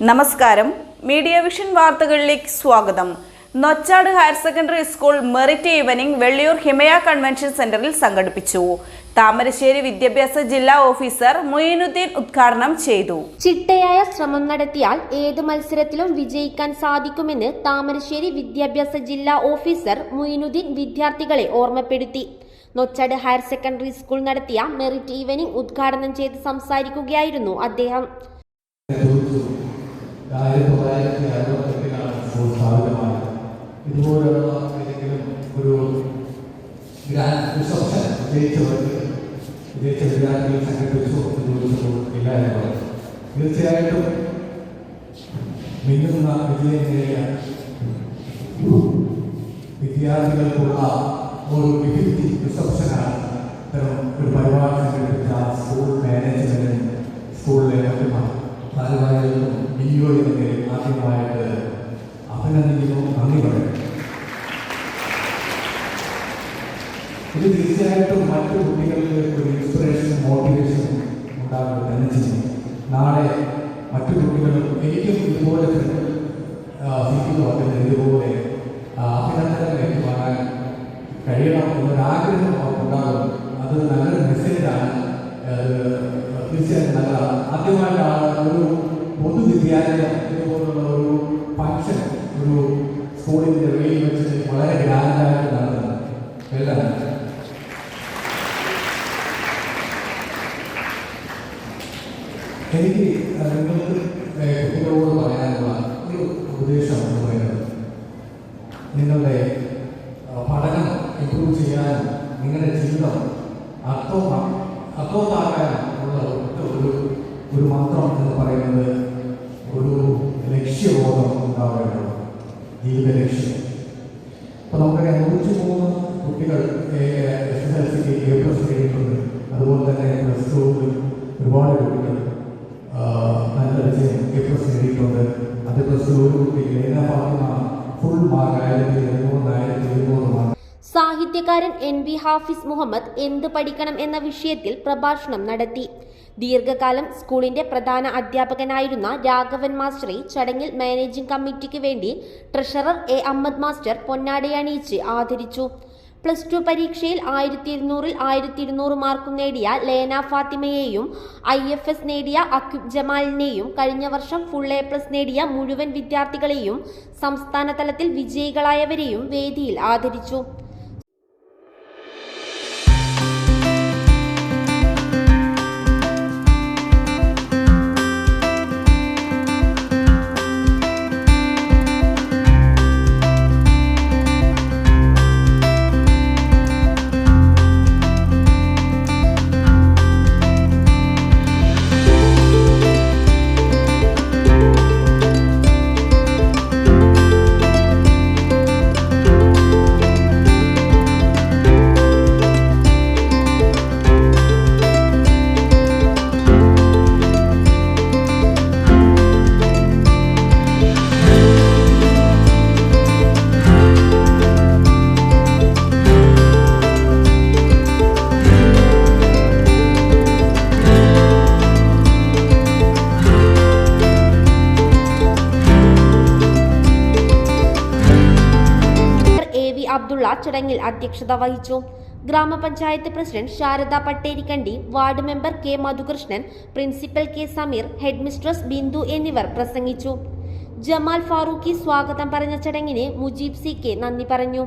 നമസ്കാരം. Media vision വാർത്തകളിലേക്ക് സ്വാഗതം. Nochad higher secondary school merit evening Velliyur Himaya convention സെന്ററിൽ സംഘടിപ്പിച്ചു. താമരശ്ശേരി വിദ്യാഭ്യാസ ജില്ലാ ഓഫീസർ മൊയ്നുദ്ദീൻ ഉദ്ഘാടനം ചെയ്തു. ചിട്ടയായ ശ്രമം നടത്തിയാൽ ഏത് മത്സരത്തിലും വിജയിക്കാൻ സാധിക്കുമെന്ന് താമരശ്ശേരി വിദ്യാഭ്യാസ ജില്ലാ ഓഫീസർ മൊയ്നുദ്ദീൻ വിദ്യാർത്ഥികളെ ഓർമ്മപ്പെടുത്തി. നൊച്ചാട് ഹയർ സെക്കൻഡറി സ്കൂൾ നടത്തിയ മെറിറ്റ് ഈവനിംഗ് ഉദ്ഘാടനം ചെയ്ത് സംസാരിക്കുകയായിരുന്നു അദ്ദേഹം. ആയിരത്തി തൊള്ളായിരത്തി അറുപത്തെട്ടിലാണ് സ്കൂൾ സ്ഥാപിതമായത് ഇതുപോലെയുള്ള ഏതെങ്കിലും ഒരു ഗ്രാൻഡ് റിസപ്ഷൻ വിജയിച്ചവർക്ക് വിജയിച്ച വിദ്യാർത്ഥികൾ സംഘടിപ്പിച്ചു ചോദിച്ചപ്പോൾ ഇല്ല എന്ന് പറഞ്ഞു തീർച്ചയായിട്ടും മിന്നുന്ന വിജയം നേടിയ വിദ്യാർത്ഥികൾക്കുള്ള ഒരു വിഭിത്തി റിസപ്ഷനാണ് ഇത്തരം ഒരു പരിപാടി സംഘടിപ്പിച്ച സ്കൂൾ മാനേജ്മെന്റിനും സ്കൂളിലെ മറ്റു ഭാരവാഹികൾക്കും ഡിഒയുടെ ആദ്യമായിട്ട് അഭിനന്ദിക്കുന്നു. നന്ദി പറയുന്നു ഇത് തീർച്ചയായിട്ടും മറ്റു കുട്ടികൾക്ക് ഒരു ഇൻസ്പിറേഷനും മോട്ടിവേഷനും ഉണ്ടാകുക തന്നെ ചെയ്യും മറ്റു കുട്ടികളും എനിക്കും ഇതുപോലെ സീറ്റുകൾ വന്നത് ഇതുപോലെ അഭിനന്ദനം ഏറ്റുവാങ്ങാൻ കഴിയണം എന്നൊരാഗ്രഹം അവർക്കുണ്ടാകും അത് നല്ലൊരു മെസ്സേജാണ് തീർച്ചയായിട്ടും നല്ലതാണ്. ആദ്യമായിട്ടാണ് ഒരു പൊതുവിദ്യാലയം ഇതുപോലുള്ള ഒരു ഫംഗ്ഷൻ ഒരു സ്കൂളിന്റെ വെളിയിൽ വെച്ച് വളരെ ഗ്രാൻഡായിട്ട് നടന്നത്. എല്ലാം. എനിക്ക് നിങ്ങൾക്ക് കുട്ടികളോട് പറയാനുള്ള ഒരു ഉപദേശം എന്ന് പറയുന്നത് നിങ്ങളുടെ പഠനം ഇമ്പ്രൂവ് ചെയ്യാനും നിങ്ങളുടെ ജീവിതം അർത്ഥവും അർത്ഥവത്താക്കാനും ഉള്ള ജീവിത ലക്ഷ്യം അപ്പോൾ നമുക്കറിയാം അനുഭവിച്ചു പോകുന്ന കുട്ടികൾ എസ് എസ് എൽ സിക്ക് എ പ്ലസ് നേടിയിട്ടുണ്ട് അതുപോലെ തന്നെ പ്ലസ് ടുവിൽ ഒരുപാട് കുട്ടികൾ നല്ല വിജയം എ പ്ലസ് നേടിയിട്ടുണ്ട്. അത് പ്ലസ് ടു ഒരു കുട്ടി ലേന ഫുൾ മാർക്ക് ആയിരത്തി എഴുന്നൂറ് ആയിരത്തി എഴുന്നൂറ് മാർക്ക്. സാഹിത്യകാരൻ എൻ ബി ഹാഫിസ് മുഹമ്മദ് എന്ത് പഠിക്കണം എന്ന വിഷയത്തിൽ പ്രഭാഷണം നടത്തി. ദീർഘകാലം സ്കൂളിന്റെ പ്രധാന അധ്യാപകനായിരുന്ന രാഘവൻ മാസ്റ്ററെ ചടങ്ങിൽ മാനേജിംഗ് കമ്മിറ്റിക്ക് വേണ്ടി ട്രഷറർ എ അഹമ്മദ് മാസ്റ്റർ പൊന്നാടയണിയിച്ച് ആദരിച്ചു. പ്ലസ് ടു പരീക്ഷയിൽ ആയിരത്തി ഇരുന്നൂറിൽ ആയിരത്തി ഇരുന്നൂറ് മാർക്കും നേടിയ ലേന ഫാത്തിമയെയും ഐ എഫ് എസ് നേടിയ അക്യുബ് ജമാലിനെയും കഴിഞ്ഞ വർഷം ഫുൾ എ പ്ലസ് നേടിയ മുഴുവൻ വിദ്യാർത്ഥികളെയും സംസ്ഥാന തലത്തിൽ വിജയികളായവരെയും വേദിയിൽ ആദരിച്ചു. അബ്ദുള്ള ചടങ്ങിൽ അധ്യക്ഷത വഹിച്ചു. ഗ്രാമപഞ്ചായത്ത് president Sarada Patterikandi ward member K Madhukrishnan principal K Sameer head mistress Bindu എന്നിവർ പ്രസംഗിച്ചു. ജമാൽ ഫാറൂഖി സ്വാഗതം പറഞ്ഞ ചടങ്ങിന് മുജീബ് സി കെ നന്ദി പറഞ്ഞു.